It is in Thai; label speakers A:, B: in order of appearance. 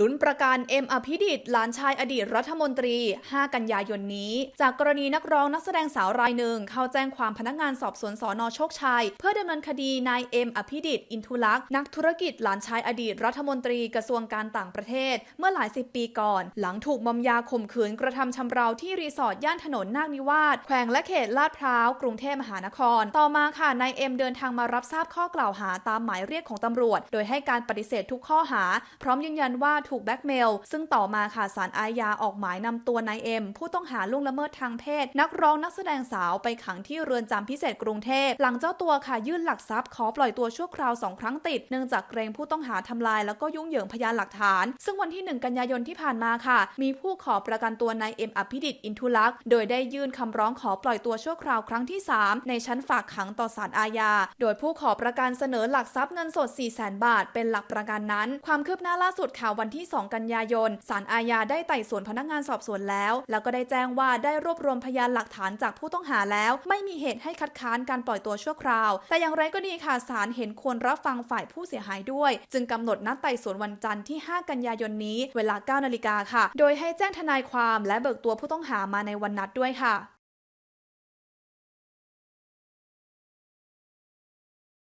A: ลุ้นประกันเอ็มอภิดิษฐ์หลานชายอดีตรัฐมนตรี 5 กันยายนนี้ จากกรณีนักร้องนักแสดงสาวรายหนึ่ง เข้าแจ้งความพนักงานสอบสวนสอนอโชคชัย เพื่อดำเนินคดีนายเอ็มอภิดิษฐ์อินทุลักษ์นักธุรกิจหลานชายอดีตรัฐมนตรีกระทรวงการต่างประเทศ เมื่อหลายสิบปีก่อน หลังถูกมอมยาข่มขืนกระทำชำเราที่รีสอร์ทย่านถนนนาคนิวาสแขวงและเขตลาดพร้าวกรุงเทพมหานคร ต่อมาค่ะนายเอ็มเดินทางมารับทราบข้อกล่าวหาตามหมายเรียกของตำรวจ โดยให้การปฏิเสธทุกข้อหา พร้อมยืนยันว่าถูกแบ็กเมล ซึ่งต่อมาค่ะศาลอาญาออกหมายนำตัวนายเอ็ม ผู้ต้องหาล่วงละเมิดทางเพศ นักร้องนักแสดงสาวไปขังที่เรือนจำพิเศษกรุงเทพ หลังเจ้าตัวค่ะยื่นหลักทรัพย์ขอปล่อยตัวชั่วคราวสองครั้งติด เนื่องจากเกรงผู้ต้องหาทำลาย แล้วก็ยุ่งเหยิงพยานหลักฐาน ซึ่งวันที่ 1 กันยายนที่ผ่านมาค่ะ มีผู้ขอประกันตัวนายเอ็มอภิดิษฐ์อินทุลักษ์โดยได้ยื่นคำร้องขอปล่อยตัวชั่วคราวครั้งที่ 3 ในชั้นฝากขังต่อศาลอาญา โดยผู้ขอประกันเสนอหลักทรัพย์เงินสด 4 0 0 0 0 0 บาท เป็นหลักประกันนั้น ความคืบหน้าล่าสุดค่ะวันที่ที่ 2 กันยายนศาลอาญาได้ไต่สวนพนักงานสอบสวนแล้ว แล้วก็ได้แจ้งว่าได้รวบรวมพยานหลักฐานจากผู้ต้องหาแล้ว ไม่มีเหตุให้คัดค้านการปล่อยตัวชั่วคราว แต่อย่างไรก็ดีค่ะศาลเห็นควรรับฟังฝ่ายผู้เสียหายด้วย จึงกำหนดนัดไต่สวนวันจันทร์ที่ 5 กันยายนนี้ เวลา9นาฬิกาค่ะ โดยให้แจ้งทนายความและเบิกตัวผู้ต้องหามาในวันนัดด้วยค่ะ